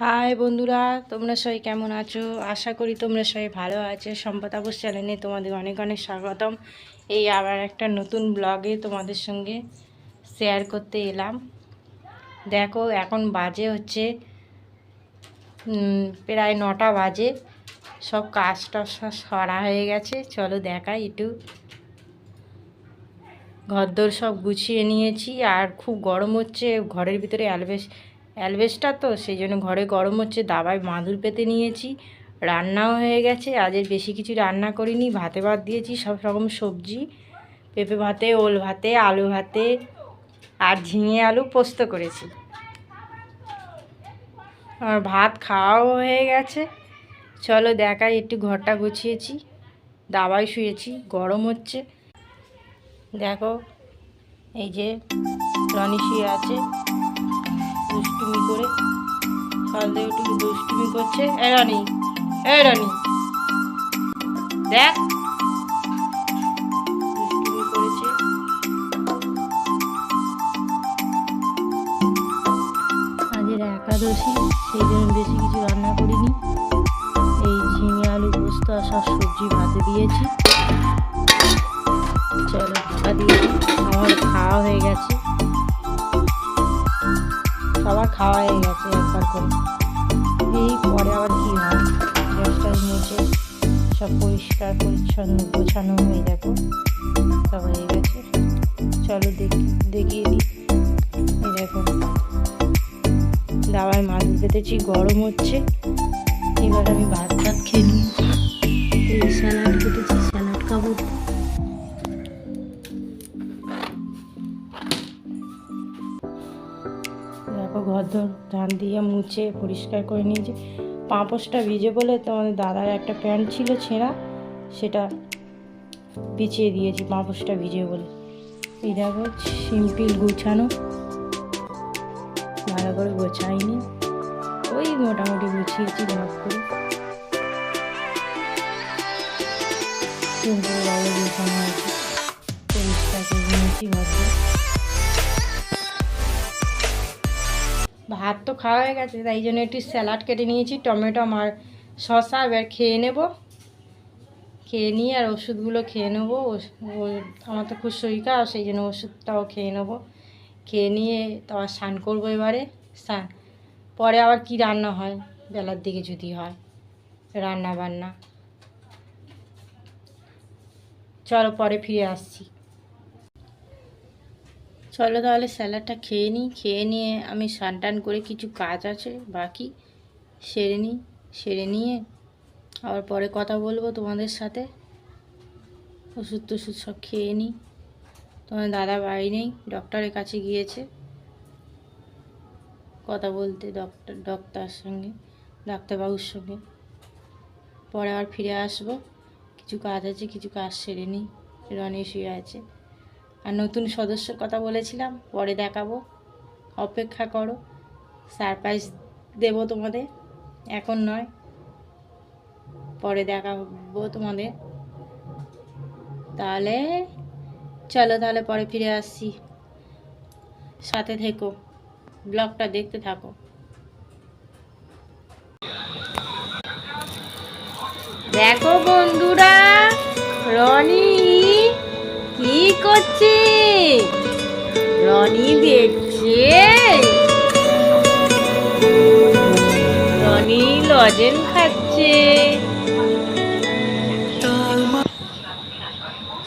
High বন্ধুরা, তোমরা সবাই কেমন আছো? আশা করি তোমরা সবাই ভালো আছো। সম্পদ আবুস চ্যানেলে তোমাদের অনেক অনেক স্বাগতম। এই আবার একটা নতুন ব্লগে তোমাদের সঙ্গে শেয়ার করতে এলাম। দেখো, এখন বাজে হচ্ছে প্রায় নটা বাজে। সব কাজটা সরা হয়ে গেছে। চলো দেখাই একটু। ঘরদোর সব গুছিয়ে নিয়েছি। আর খুব গরম হচ্ছে, ঘরের ভিতরে অ্যালবেস অ্যালবেসটা তো, সেই জন্য ঘরে গরম হচ্ছে, দাবায় মাদুর পেতে নিয়েছি। রান্নাও হয়ে গেছে আজের বেশি কিছু রান্না করিনি, ভাতে ভাত দিয়েছি, সব রকম সবজি, পেঁপে ভাতে, ওল ভাতে, আলু ভাতে আর ঝিঙে আলু পোস্ত করেছি। আর ভাত খাওয়াও হয়ে গেছে। চলো দেখাই, একটু ঘরটা গুছিয়েছি, দাবায় শুয়েছি, গরম হচ্ছে। দেখো, এই যে রনি শুয়ে আছে। দুষ্টুমি করে। থেকে একটু দুষ্টুমি করছে। এ রনি এ রনি। দেখ। করেছে। আজের একাদশী, সেই জন্য বেশি কিছু রান্না করিনি। এই ঝিঙে, আলু, পোস্ত আর সব সবজি ভাতে দিয়েছি। চলো দিয়েছি। আমার খাওয়া হয়ে গেছে। সবার খাওয়া হয়ে গেছে একবার করে। এই পরে আবার কি হয়? গ্যাসটা মুছে সব পরিষ্কার, পরিচ্ছন্ন, গোছানো হয়ে দেখো সব হয়ে গেছে। চলো দেখি, দেখিয়ে দিই। দেখো। দাবায় মাছ পেতেছি গরম হচ্ছে। এবার আমি ভাত ভাত খেয়ে ধান দিয়ে মুছে পরিষ্কার করে নিয়েছি। পাঁপোশটা ভিজে বলে তোমাদের দাদার একটা প্যান্ট ছিল ছেঁড়া, সেটা বিছিয়ে দিয়েছি পাঁপোশটা ভিজে বলে। এই দেখো, সিম্পল গুছানো। ভালো করে গোছাইনি। ওই মোটামুটি গুছিয়েছি ভাগ করে। সিম্পলভাবে গোছানো আছে। পরিষ্কার করে নিয়েছি ঘরটা ভাত তো খাওয়া হয়ে গেছে, তাই জন্য একটু স্যালাড কেটে নিয়েছি, টমেটো আর শসা, এবার খেয়ে নেব। খেয়ে নিয়ে আর ওষুধগুলো খেয়ে নেব আমার তো খুব শরীর খারাপ, সেই জন্য ওষুধটাও খেয়ে নেব। খেয়ে নিয়ে তারপর স্নান করব এবারে, স্নান। পরে আবার কি রান্না হয়, বেলার দিকে যদি হয় রান্না বান্না চলো পরে ফিরে আসছি। চলো তাহলে স্যালাডটা খেয়ে নিই, খেয়ে নিয়ে আমি টান করে কিছু কাজ আছে বাকি, সেরে নিই, সেরে নিয়ে আবার পরে কথা বলব তোমাদের সাথে। ওষুধ টষুধ সব খেয়ে নিই। তোমার দাদা বাড়ি নেই, ডক্টরের কাছে গিয়েছে। কথা বলতে ডক্টর ডক্টর সঙ্গে, ডাক্তারবাবুর সঙ্গে। পরে আবার ফিরে আসব। কিছু কাজ আছে, কিছু কাজ সেরে নিই। রনি শুয়ে আছে। আর নতুন সদস্যর কথা বলেছিলাম, পরে দেখাবো। অপেক্ষা করো সারপ্রাইজ দেবো তোমাদের, এখন নয়। পরে দেখাবো তোমাদের। তাহলে, চলো তাহলে পরে ফিরে আসছি সাথে থেকো, ব্লগটা দেখতে থাকো। দেখো বন্ধুরা, রনি। কি করছে? রনি দেখছে। রনি লজেন খাচ্ছে।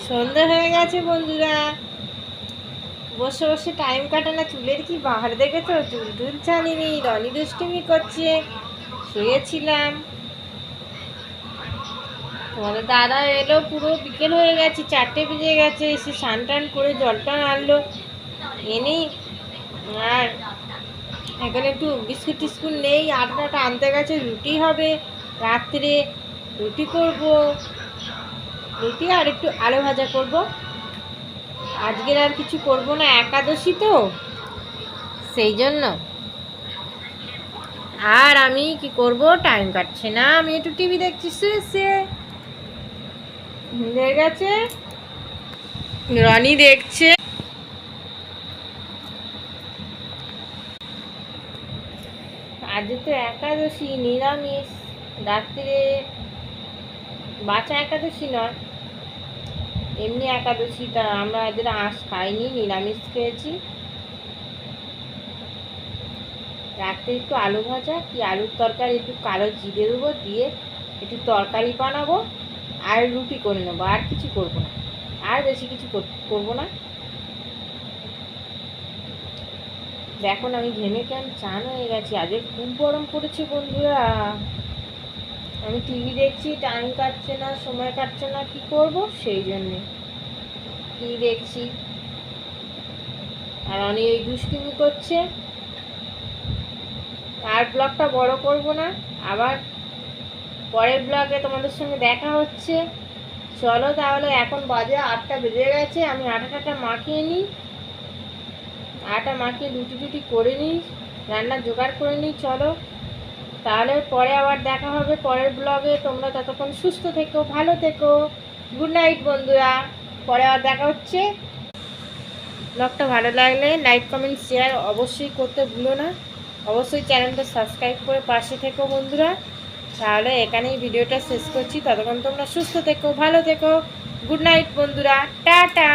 সন্ধ্যা হয়ে গেছে বন্ধুরা। বসে বসে টাইম কাটানো চুলের কি বাহার দেখেছ? চুল টুল ছানিনি রনি দুষ্টুমি করছে। শুয়েছিলাম। তোমাদের দাদা এলো পুরো বিকেল হয়ে গেছে, চারটে বেজে গেছে, এসে স্নান টান করে জলটা আনলো। এনেই আর এখানে একটু বিস্কুট টিস্কুট নেই আটাটা আনতে গেছে, রুটি হবে রাত্রে, রুটি করব। রুটি আর একটু আলু ভাজা করব। আজকের আর কিছু করব না, একাদশী তো, সেই জন্য। আর আমি কি করব টাইম কাটছে না, আমি একটু টিভি দেখছি শুয়ে। হয়ে গেছে। রনি দেখছে। আজ তো একাদশী, নিরামিষ, রাত্রে বাঁচা একাদশী নয়। এমনি একাদশী তা আমরা এদের আঁশ খাইনি, নিরামিষ খেয়েছি। রাত্রে একটু আলু ভাজা, কি আলুর তরকারি, একটু কালো জিরে দেবো, দিয়ে একটু তরকারি বানাবো। আর রুটি করে নেব, আর কিছু করব না। আর বেশি কিছু কর- করব না। দেখো আমি ঘেমে কেন চান হয়ে গেছি। আজকে খুব গরম পড়েছে বন্ধুরা। আমি টিভি দেখছি টাইম কাটছে না, সময় কাটছে না, কি করব? সেই জন্যে। টিভি দেখছি। আর অনেক এই দুষ্টিমি করছে। আর ব্লগটা বড় করব না, আবার পরের ব্লগে তোমাদের সঙ্গে দেখা হচ্ছে। চলো তাহলে এখন বাজে আটটা বেজে গেছে, আমি আটাটা মাখিয়ে নিই। আটা মাখিয়ে রুটি টুটি করে নিই, রান্না জোগাড় করে নিই, চলো। তাহলে পরে আবার দেখা হবে পরের ব্লগে তোমরা ততক্ষণ সুস্থ থেকো, ভালো থেকো। গুড নাইট বন্ধুরা। পরে আবার দেখা হচ্ছে। ব্লগটা ভালো লাগলে লাইক কমেন্ট শেয়ার অবশ্যই করতে ভুলো না। অবশ্যই চ্যানেলটা সাবস্ক্রাইব করে পাশে থেকো, বন্ধুরা। তাহলে এখানেই ভিডিওটা শেষ করছি। ততক্ষণ তোমরা সুস্থ থেকো, ভালো থেকো। গুড নাইট বন্ধুরা। টাটা।